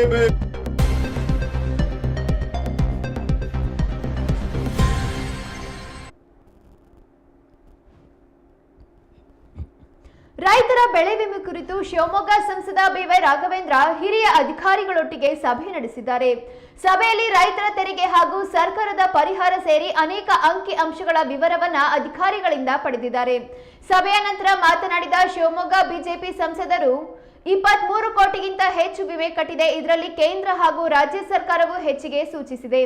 ಸಾಹೇಬ್ ರೈತರ ಬೆಳೆ ವಿಮೆ ಕುರಿತು ಶಿವಮೊಗ್ಗ ಸಂಸದ ಬಿವೈ ರಾಘವೇಂದ್ರ ಹಿರಿಯ ಅಧಿಕಾರಿಗಳೊಟ್ಟಿಗೆ ಸಭೆ ನಡೆಸಿದ್ದಾರೆ. ಸಭೆಯಲ್ಲಿ ರೈತರ ತೆರಿಗೆ ಹಾಗೂ ಸರ್ಕಾರದ ಪರಿಹಾರ ಸೇರಿ ಅನೇಕ ಅಂಕಿ ಅಂಶಗಳ ವಿವರವನ್ನ ಅಧಿಕಾರಿಗಳಿಂದ ಪಡೆದಿದ್ದಾರೆ. ಸಭೆಯ ನಂತರ ಮಾತನಾಡಿದ ಶಿವಮೊಗ್ಗ ಬಿಜೆಪಿ ಸಂಸದರು ಇಪ್ಪತ್ಮೂರು ಕೋಟಿಗಿಂತ ಹೆಚ್ಚು ವಿಮೆ ಕಟ್ಟಿದೆ. ಇದರಲ್ಲಿ ಕೇಂದ್ರ ಹಾಗೂ ರಾಜ್ಯ ಸರ್ಕಾರವು ಹೆಚ್ಚಿಗೆ ಸೂಚಿಸಿದೆ.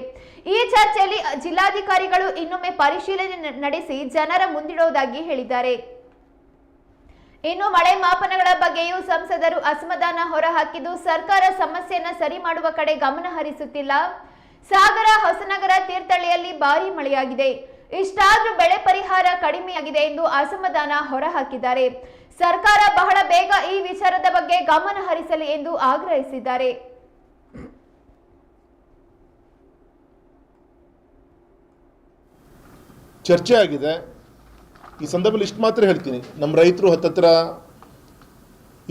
ಈ ಚರ್ಚೆಯಲ್ಲಿ ಜಿಲ್ಲಾಧಿಕಾರಿಗಳು ಇನ್ನೊಮ್ಮೆ ಪರಿಶೀಲನೆ ನಡೆಸಿ ಜನರ ಮುಂದಿಡುವುದಾಗಿ ಹೇಳಿದ್ದಾರೆ. ಇನ್ನು ಮಳೆ ಮಾಪನಗಳ ಬಗ್ಗೆಯೂ ಸಂಸದರು ಅಸಮಾಧಾನ ಹೊರಹಾಕಿದ್ದು, ಸರ್ಕಾರ ಸಮಸ್ಯೆಯನ್ನು ಸರಿ ಮಾಡುವ ಕಡೆ ಗಮನ ಹರಿಸುತ್ತಿಲ್ಲ. ಸಾಗರ, ಹೊಸನಗರ ತೀರ್ಥಳ್ಳಿಯಲ್ಲಿ ಭಾರಿ ಮಳೆಯಾಗಿದೆ. ಇಷ್ಟಾದ್ರೂ ಬೆಳೆ ಪರಿಹಾರ ಕಡಿಮೆಯಾಗಿದೆ ಎಂದು ಅಸಮಾಧಾನ ಹೊರಹಾಕಿದ್ದಾರೆ. ಸರ್ಕಾರ ಬಹಳ ಬೇಗ ಈ ವಿಚಾರದ ಬಗ್ಗೆ ಗಮನ ಹರಿಸಲಿ ಎಂದು ಆಗ್ರಹಿಸಿದ್ದಾರೆ. ಚರ್ಚೆ ಆಗಿದೆ. ಈ ಸಂದರ್ಭದಲ್ಲಿ ಇಷ್ಟು ಮಾತ್ರ ಹೇಳ್ತೀನಿ. ನಮ್ಮ ರೈತರು ಹತ್ತತ್ರ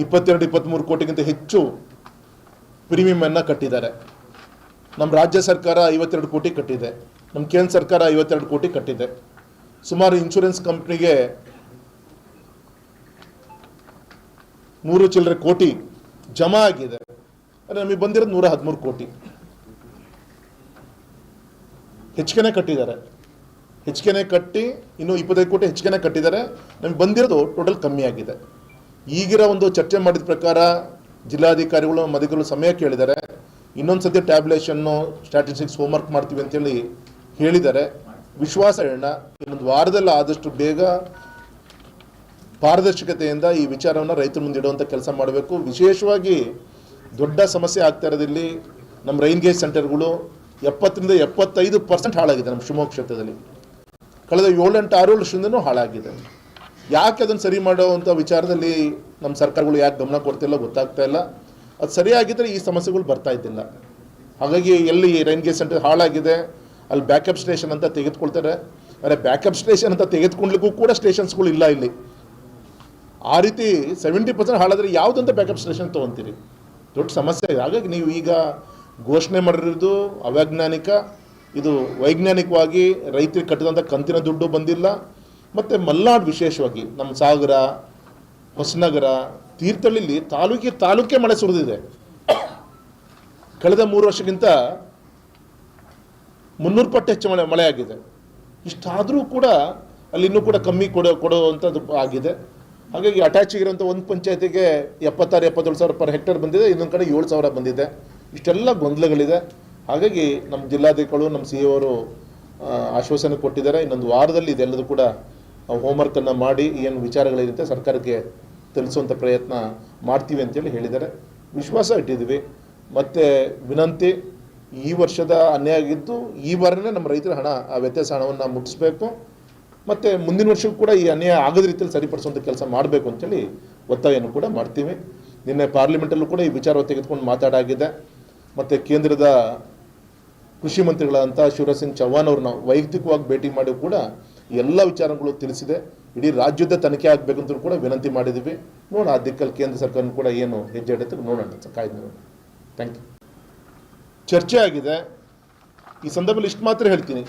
ಇಪ್ಪತ್ತೆರಡು ಇಪ್ಪತ್ತ್ಮೂರು ಕೋಟಿಗಿಂತ ಹೆಚ್ಚು ಪ್ರೀಮಿಯಮನ್ನು ಕಟ್ಟಿದ್ದಾರೆ. ನಮ್ಮ ರಾಜ್ಯ ಸರ್ಕಾರ ಐವತ್ತೆರಡು ಕೋಟಿ ಕಟ್ಟಿದೆ. ನಮ್ಮ ಕೇಂದ್ರ ಸರ್ಕಾರ ಐವತ್ತೆರಡು ಕೋಟಿ ಕಟ್ಟಿದೆ. ಸುಮಾರು ಇನ್ಶೂರೆನ್ಸ್ ಕಂಪ್ನಿಗೆ ನೂರು ಚಿಲ್ಲರೆ ಕೋಟಿ ಜಮಾ ಆಗಿದೆ. ಆದರೆ ನಮಗೆ ಬಂದಿರೋದು ನೂರ ಹದಿಮೂರು ಕೋಟಿ. ಹೆಚ್ಚಿಗೆನೆ ಕಟ್ಟಿದ್ದಾರೆ. ಹೆಚ್ಚಿಗೆನೆ ಕಟ್ಟಿ ಇನ್ನು ಇಪ್ಪತ್ತೈದು ಕೋಟಿ ಹೆಚ್ಚಿಗೆನೆ ಕಟ್ಟಿದ್ದಾರೆ. ನಮಗೆ ಬಂದಿರೋದು ಟೋಟಲ್ ಕಮ್ಮಿ ಆಗಿದೆ. ಈಗಿರೋ ಒಂದು ಚರ್ಚೆ ಮಾಡಿದ ಪ್ರಕಾರ ಜಿಲ್ಲಾಧಿಕಾರಿಗಳು ಮಧಿಕರು ಸಮಯ ಕೇಳಿದ್ದಾರೆ. ಇನ್ನೊಂದು ಸದ್ಯ ಟ್ಯಾಬ್ಲೇಷನ್ನು ಸ್ಟ್ಯಾಟಿಸ್ಟಿಕ್ಸ್ ಹೋಮ್ವರ್ಕ್ ಮಾಡ್ತೀವಿ ಅಂತೇಳಿ ಹೇಳಿದ್ದಾರೆ. ವಿಶ್ವಾಸ ಹೇಳೋಣ. ಇನ್ನೊಂದು ವಾರದಲ್ಲಿ ಆದಷ್ಟು ಬೇಗ ಪಾರದರ್ಶಕತೆಯಿಂದ ಈ ವಿಚಾರವನ್ನು ರೈತರ ಮುಂದೆ ಇಡುವಂಥ ಕೆಲಸ ಮಾಡಬೇಕು. ವಿಶೇಷವಾಗಿ ದೊಡ್ಡ ಸಮಸ್ಯೆ ಆಗ್ತಾ ಇರೋದಿಲ್ಲಿ ನಮ್ಮ ರೈನ್ ಗೇಜ್ ಸೆಂಟರ್ಗಳು ಎಪ್ಪತ್ತರಿಂದ ಎಪ್ಪತ್ತೈದು ಪರ್ಸೆಂಟ್ ಹಾಳಾಗಿದೆ ನಮ್ಮ ಶಿವಮೊಗ್ಗ ಕ್ಷೇತ್ರದಲ್ಲಿ. ಕಳೆದ ಏಳೆಂಟು, ಆರು ವರ್ಷದಿಂದನೂ ಹಾಳಾಗಿದೆ. ಯಾಕೆ ಅದನ್ನು ಸರಿ ಮಾಡುವಂಥ ವಿಚಾರದಲ್ಲಿ ನಮ್ಮ ಸರ್ಕಾರಗಳು ಯಾಕೆ ಗಮನ ಕೊಡ್ತಿಲ್ಲ ಗೊತ್ತಾಗ್ತಾ ಇಲ್ಲ. ಅದು ಸರಿಯಾಗಿದ್ದರೆ ಈ ಸಮಸ್ಯೆಗಳು ಬರ್ತಾ ಇದ್ದಿಲ್ಲ. ಹಾಗಾಗಿ ಎಲ್ಲಿ ರೈನ್ ಗೇಜ್ ಸೆಂಟರ್ ಹಾಳಾಗಿದೆ, ಅಲ್ಲಿ ಬ್ಯಾಕಪ್ ಸ್ಟೇಷನ್ ಅಂತ ತೆಗೆದುಕೊಳ್ತಾರೆ. ಆದರೆ ಬ್ಯಾಕಪ್ ಸ್ಟೇಷನ್ ಅಂತ ತೆಗೆದುಕೊಂಡ್ಲಿಕ್ಕೂ ಕೂಡ ಸ್ಟೇಷನ್ಸ್ಗಳು ಇಲ್ಲ ಇಲ್ಲಿ. ಆ ರೀತಿ ಸೆವೆಂಟಿ ಪರ್ಸೆಂಟ್ ಹಾಳಾದರೆ ಯಾವುದಂತ ಬ್ಯಾಕಪ್ ಸ್ಟೇಷನ್ ತೊಗೊತೀರಿ? ದೊಡ್ಡ ಸಮಸ್ಯೆ ಇದೆ. ಹಾಗಾಗಿ ನೀವು ಈಗ ಘೋಷಣೆ ಮಾಡಿರೋದು ಅವೈಜ್ಞಾನಿಕ ಇದು ವೈಜ್ಞಾನಿಕವಾಗಿ ರೈತರಿಗೆ ಕಟ್ಟಿದಂಥ ಕಂತಿನ ದುಡ್ಡು ಬಂದಿಲ್ಲ. ಮತ್ತು ಮಲ್ನಾಡು ವಿಶೇಷವಾಗಿ ನಮ್ಮ ಸಾಗರ, ಹೊಸನಗರ, ತೀರ್ಥಹಳ್ಳಿಲಿ ತಾಲೂಕಿ ತಾಲೂಕೇ ಮಳೆ ಸುರಿದಿದೆ. ಕಳೆದ ಮೂರು ವರ್ಷಕ್ಕಿಂತ ಮುನ್ನೂರು ಪಟ್ಟು ಹೆಚ್ಚು ಮಳೆ ಮಳೆ ಆಗಿದೆ ಇಷ್ಟಾದರೂ ಕೂಡ ಅಲ್ಲಿ ಇನ್ನೂ ಕೂಡ ಕಮ್ಮಿ ಕೊಡೋ ಕೊಡುವಂಥದ್ದು ಆಗಿದೆ. ಹಾಗಾಗಿ ಅಟ್ಯಾಚ್ ಇರೋಂಥ ಒಂದು ಪಂಚಾಯತಿಗೆ ಎಪ್ಪತ್ತಾರು, ಎಪ್ಪತ್ತೇಳು ಸಾವಿರ ಪರ್ ಹೆಕ್ಟೇರ್ ಬಂದಿದೆ, ಇನ್ನೊಂದು ಕಡೆ ಏಳು ಸಾವಿರ ಬಂದಿದೆ. ಇಷ್ಟೆಲ್ಲ ಗೊಂದಲಗಳಿದೆ. ಹಾಗಾಗಿ ನಮ್ಮ ಜಿಲ್ಲಾಧಿಕಾರಿಗಳು ನಮ್ಮ ಸಿ ಅವರು ಆಶ್ವಾಸನೆ ಕೊಟ್ಟಿದ್ದಾರೆ. ಇನ್ನೊಂದು ವಾರದಲ್ಲಿ ಇದೆಲ್ಲದೂ ಕೂಡ ಹೋಮ್ವರ್ಕನ್ನು ಮಾಡಿ ಏನು ವಿಚಾರಗಳಿರುತ್ತೆ ಸರ್ಕಾರಕ್ಕೆ ತಿಳಿಸುವಂಥ ಪ್ರಯತ್ನ ಮಾಡ್ತೀವಿ ಅಂತೇಳಿ ಹೇಳಿದ್ದಾರೆ. ವಿಶ್ವಾಸ ಇಟ್ಟಿದ್ದೀವಿ. ಮತ್ತು ವಿನಂತಿ, ಈ ವರ್ಷದ ಅನ್ಯಾಯ ಆಗಿದ್ದು ಈ ವಾರನೇ ನಮ್ಮ ರೈತರ ಹಣ ಆ ವ್ಯತ್ಯಾಸ ಹಣವನ್ನು ಮುಟ್ಟಿಸ್ಬೇಕು. ಮತ್ತು ಮುಂದಿನ ವರ್ಷಕ್ಕೂ ಕೂಡ ಈ ಅನ್ಯಾಯ ಆಗದ ರೀತಿಯಲ್ಲಿ ಸರಿಪಡಿಸುವಂಥ ಕೆಲಸ ಮಾಡಬೇಕು ಅಂತೇಳಿ ಒತ್ತಾಯವನ್ನು ಕೂಡ ಮಾಡ್ತೀವಿ. ನಿನ್ನೆ ಪಾರ್ಲಿಮೆಂಟಲ್ಲೂ ಕೂಡ ಈ ವಿಚಾರ ತೆಗೆದುಕೊಂಡು ಮಾತಾಡಾಗಿದೆ. ಮತ್ತು ಕೇಂದ್ರದ ಕೃಷಿ ಮಂತ್ರಿಗಳಾದಂಥ ಶಿವರಾಜ್ ಸಿಂಗ್ ಚೌಹಾಣ್ ಅವ್ರನ್ನ ವೈಯಕ್ತಿಕವಾಗಿ ಭೇಟಿ ಮಾಡಿ ಕೂಡ ಎಲ್ಲ ವಿಚಾರಗಳು ತಿಳಿಸಿದೆ. ಇಡೀ ರಾಜ್ಯದ ತನಿಖೆ ಆಗಬೇಕಂತ ಕೂಡ ವಿನಂತಿ ಮಾಡಿದ್ದೀವಿ. ನೋಡೋಣ, ಆ ದಿಕ್ಕಲ್ಲಿ ಕೇಂದ್ರ ಸರ್ಕಾರ ಕೂಡ ಏನು ಹೆಜ್ಜೆ ಇಡುತ್ತೆ ನೋಡೋಣ, ಕಾಯ್ದು ಥ್ಯಾಂಕ್ ಯು ಚರ್ಚೆ ಆಗಿದೆ. ಈ ಸಂದರ್ಭದಲ್ಲಿ ಇಷ್ಟು ಮಾತ್ರ ಹೇಳ್ತೀನಿ.